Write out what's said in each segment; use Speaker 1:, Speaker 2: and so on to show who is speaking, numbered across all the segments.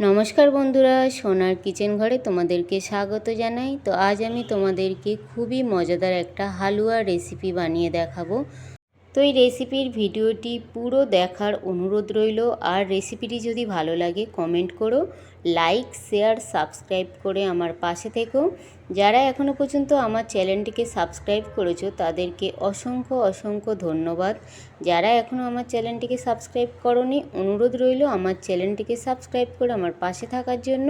Speaker 1: নমস্কার বন্ধুরা, সোনার কিচেন ঘরে তোমাদেরকে স্বাগত জানাই। তো আজ আমি তোমাদেরকে খুবই মজাদার একটা হালুয়া রেসিপি বানিয়ে দেখাবো। তো এই রেসিপির ভিডিওটি পুরো দেখার অনুরোধ রইল। আর রেসিপিটি যদি ভালো লাগে কমেন্ট করো লাইক শেয়ার সাবস্ক্রাইব করে আমার পাশে থেকো। যারা এখনও পর্যন্ত আমার চ্যানেলটিকে সাবস্ক্রাইব করেছ, তাদেরকে অসংখ্য অসংখ্য ধন্যবাদ। যারা এখনও আমার চ্যানেলটিকে সাবস্ক্রাইব করনি, অনুরোধ রইল আমার চ্যানেলটিকে সাবস্ক্রাইব করে আমার পাশে থাকার জন্য।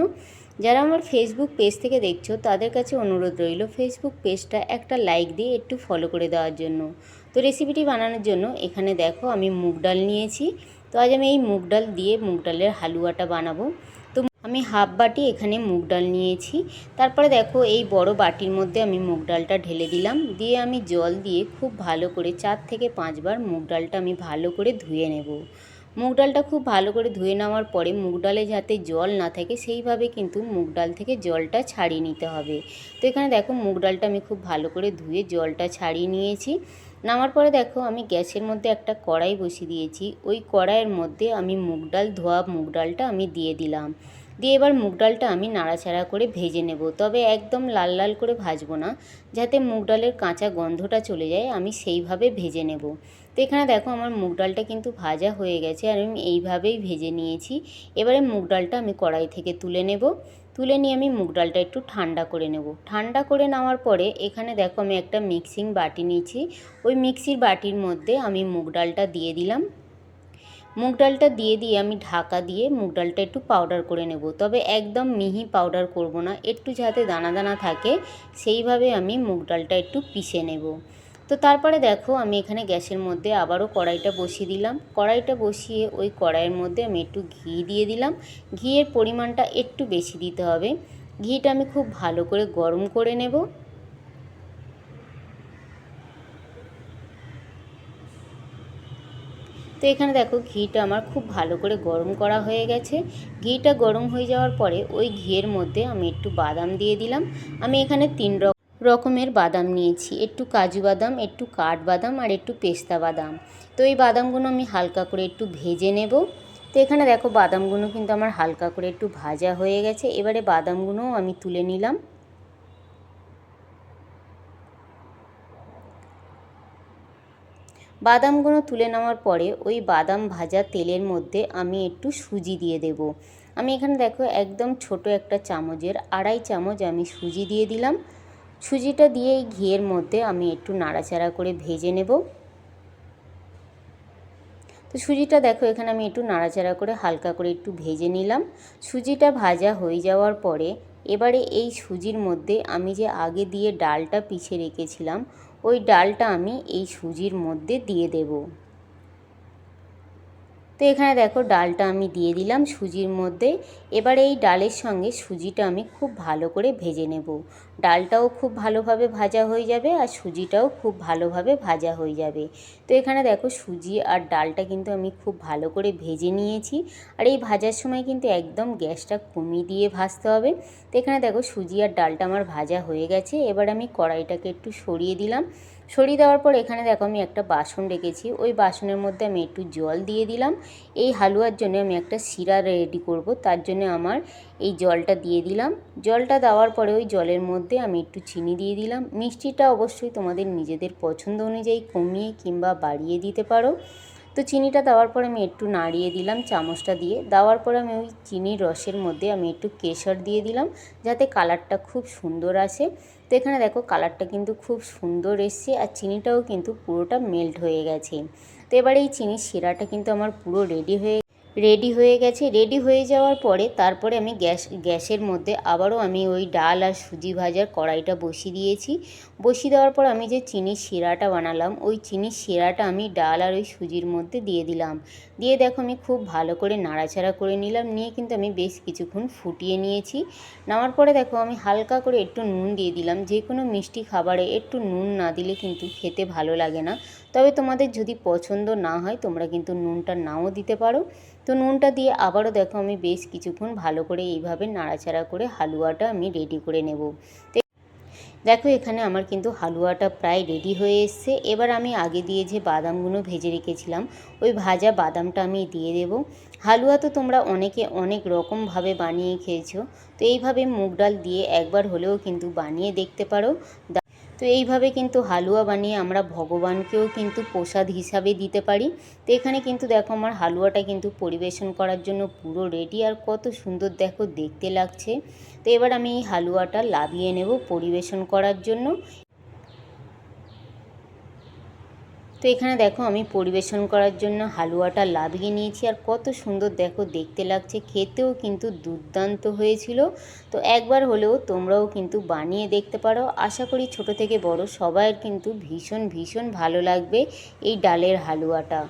Speaker 1: যারা আমার ফেসবুক পেজ থেকে দেখছ, তাদের কাছে অনুরোধ রইল ফেসবুক পেজটা একটা লাইক দিয়ে একটু ফলো করে দেওয়ার জন্য। তো রেসিপিটি বানানোর জন্য এখানে দেখো আমি মুগ ডাল নিয়েছি। তো আজ আমি এই মুগ ডাল দিয়ে মুগ ডালের হালুয়াটা বানাবো। তো আমি হাফ বাটি এখানে মুগ ডাল নিয়েছি। তারপরে দেখো এই বড় বাটির মধ্যে আমি মুগ ডালটা ঢেলে দিলাম। দিয়ে আমি জল দিয়ে খুব ভালো করে চার থেকে পাঁচবার মুগ ডালটা আমি ভালো করে ধুয়ে নেব। মুগ ডালটা খুব ভালো করে ধুয়ে নেওয়ার পরে মুগ ডালে যাতে জল না থাকে, সেইভাবে কিন্তু মুগ ডাল থেকে জলটা ছাড়িয়ে নিতে হবে। তো এখানে দেখো মুগ ডালটা আমি খুব ভালো করে ধুয়ে জলটা ছাড়িয়ে নিয়েছি। নামার পরে দেখো আমি গ্যাসের মধ্যে একটা কড়াই বসিয়ে দিয়েছি। ওই কড়াইয়ের মধ্যে আমি মুগ ডাল, ধোয়া মুগ ডালটা আমি দিয়ে দিলাম। দিয়ে এবার মুগ ডালটা আমি নাড়াচাড়া করে ভেজে নেব। তবে একদম লাল লাল করে ভাজবো না, যাতে মুগ ডালের কাঁচা গন্ধটা চলে যায়, আমি সেইভাবে ভেজে নেব। তো এখানে দেখো আমার মুগ ডালটা কিন্তু ভাজা হয়ে গেছে আর আমি এইভাবেই ভেজে নিয়েছি। এবারে মুগ ডালটা আমি কড়াই থেকে তুলে নেব। তুলে নিয়ে আমি মুগ ডালটা একটু ঠান্ডা করে নেব। ঠান্ডা করে নেওয়ার পরে এখানে দেখো আমি একটা মিক্সিং বাটি নিয়েছি। ওই মিক্সির বাটির মধ্যে আমি মুগ ডালটা দিয়ে দিলাম। মুগ ডালটা দিয়ে দিয়ে আমি ঢাকা দিয়ে মুগ ডালটা একটু পাউডার করে নেব। তবে একদম মিহি পাউডার করব না, একটু যাতে দানা দানা থাকে, সেইভাবে আমি মুগ ডালটা একটু পিষে নেব। তো তারপরে দেখো, আমি এখানে গ্যাসের মধ্যে আবারও কড়াইটা বসিয়ে দিলাম। কড়াইটা বসিয়ে ওই কড়াইয়ের মধ্যে আমি একটু ঘি দিয়ে দিলাম। ঘিয়ের পরিমাণটা একটু বেশি দিতে হবে। ঘিটা আমি খুব ভালো করে গরম করে নেব। তো এখানে দেখো ঘিটা আমার খুব ভালো করে গরম করা হয়ে গেছে। ঘিটা গরম হয়ে যাওয়ার পরে ওই ঘিয়ের মধ্যে আমি একটু বাদাম দিয়ে দিলাম। আমি এখানে তিন রকমের বাদাম নিয়েছি। একটু কাজু বাদাম, একটু কাঠবাদাম আর একটু পেস্তা বাদাম। তো এই বাদামগুলো আমি হালকা করে একটু ভেজে নেব। তো এখানে দেখো বাদামগুলো কিন্তু আমার হালকা করে একটু ভাজা হয়ে গেছে। এবারে বাদামগুলোও আমি তুলে নিলাম। বাদামগুলো তুলে নেওয়ার পরে ওই বাদাম ভাজা তেলের মধ্যে আমি একটু সুজি দিয়ে দেব। আমি এখানে দেখো একদম ছোট একটা চামচের আড়াই চামচ আমি সুজি দিয়ে দিলাম। সুজিটা দিয়ে এই ঘিয়ের মধ্যে আমি একটু নাড়াচাড়া করে ভেজে নেব। তো সুজিটা দেখো এখানে আমি একটু নাড়াচাড়া করে হালকা করে একটু ভেজে নিলাম। সুজিটা ভাজা হয়ে যাওয়ার পরে এবারে এই সুজির মধ্যে আমি যে আগে দিয়ে ডালটা পিষে রেখেছিলাম ওই ডালটা আমি এই সুজির মধ্যে দিয়ে দেব। তো এখানে দেখো ডালটা আমি দিয়ে দিলাম সুজির মধ্যে। এবার এই ডালের সঙ্গে সুজিটা আমি খুব ভালো করে ভেজে নেব। ডালটাও খুব ভালোভাবে ভাজা হয়ে যাবে আর সুজিটাও খুব ভালোভাবে ভাজা হয়ে যাবে। তো এখানে দেখো সুজি আর ডালটা কিন্তু আমি খুব ভালো করে ভেজে নিয়েছি। আর এই ভাজার সময় কিন্তু একদম গ্যাসটা কমিয়ে দিয়ে ভাজতে হবে। তো এখানে দেখো সুজি আর ডালটা আমার ভাজা হয়ে গেছে। এবার আমি কড়াইটাকে একটু সরিয়ে দিলাম। সরিয়ে দেওয়ার পর এখানে দেখো আমি একটা বাসন রেখেছি। ওই বাসনের মধ্যে আমি একটু জল দিয়ে দিলাম। এই হালুয়ার জন্য আমি একটা শিরা রেডি করব। তার জন্য আমার এই জলটা দিয়ে দিলাম। জলটা দেওয়ার পরে ওই জলের মধ্যে আমি একটু চিনি দিয়ে দিলাম। মিষ্টিটা অবশ্যই তোমাদের নিজেদের পছন্দ অনুযায়ী কমিয়ে কিংবা বাড়িয়ে দিতে পারো। তো চিনিটা দেওয়ার পর আমি একটু নাড়িয়ে দিলাম চামচটা দিয়ে। দেওয়ার পর আমি ওই চিনির রসের মধ্যে আমি একটু কেশর দিয়ে দিলাম, যাতে কালারটা খুব সুন্দর আসে। তো এখানে দেখো কালারটা কিন্তু খুব সুন্দর এসছে আর চিনিটাও কিন্তু পুরোটা মেল্ট হয়ে গেছে। তো এবার এই চিনির শিরাটা কিন্তু আমার পুরো রেডি হয়ে রেডি হয়ে গেছে। রেডি হয়ে যাওয়ার পরে তারপরে আমি গ্যাস, গ্যাসের মধ্যে আবারও আমি ওই ডাল আর সুজি ভাজার কড়াইটা বসিয়ে দিয়েছি। বসিয়ে দেওয়ার পর আমি যে চিনির শিরাটা বানালাম, ওই চিনির শিরাটা আমি ডাল আর ওই সুজির মধ্যে দিয়ে দিলাম। দিয়ে দেখো আমি খুব ভালো করে নাড়াচাড়া করে নিলাম, নিয়ে কিন্তু আমি বেশ কিছুক্ষণ ফুটিয়ে নিয়েছি। নেওয়ার পরে দেখো আমি হালকা করে একটু নুন দিয়ে দিলাম। যে কোনো মিষ্টি খাবারে একটু নুন না দিলে কিন্তু খেতে ভালো লাগে না। তবে তোমাদের যদি পছন্দ না হয়, তোমরা কিন্তু নুনটা নাও দিতে পারো। তো নুনটা দিয়ে আবারও দেখো আমি বেশ কিছুক্ষণ ভালো করে এইভাবে নাড়াচাড়া করে হালুয়াটা আমি রেডি করে নেব। দেখো এখানে আমার কিন্তু হালুয়াটা প্রায় রেডি হয়ে এসছে। এবার আমি আগে দিয়ে যে বাদামগুলো ভেজে রেখেছিলাম, ওই ভাজা বাদামটা আমি দিয়ে দেবো। হালুয়া তো তোমরা অনেকে অনেক রকমভাবে বানিয়ে খেয়েছো। তো এইভাবে মুগ ডাল দিয়ে একবার হলেও কিন্তু বানিয়ে দেখতে পারো। তো এইভাবে কিন্তু হালুয়া বানিয়ে আমরা ভগবানকেও কিন্তু প্রসাদ হিসাবে দিতে পারি। তো এখানে কিন্তু দেখো আমার হালুয়াটা কিন্তু পরিবেশন করার জন্য পুরো রেডি আর কত সুন্দর দেখো দেখতে লাগছে। তো এবার আমি এই হালুয়াটা লাভিয়ে নেব পরিবেশন করার জন্য। তো এখানে দেখো আমি পরিবেশন করার জন্য হালুয়াটা লাভিয়ে নিয়েছি আর কত সুন্দর দেখো দেখতে লাগছে। খেতেও কিন্তু দুর্দান্ত হয়েছিল। তো একবার হলেও তোমরাও কিন্তু বানিয়ে দেখতে পারো। আশা করি ছোট থেকে বড় সবাইয়ের কিন্তু ভীষণ ভীষণ ভালো লাগবে এই ডালের হালুয়াটা।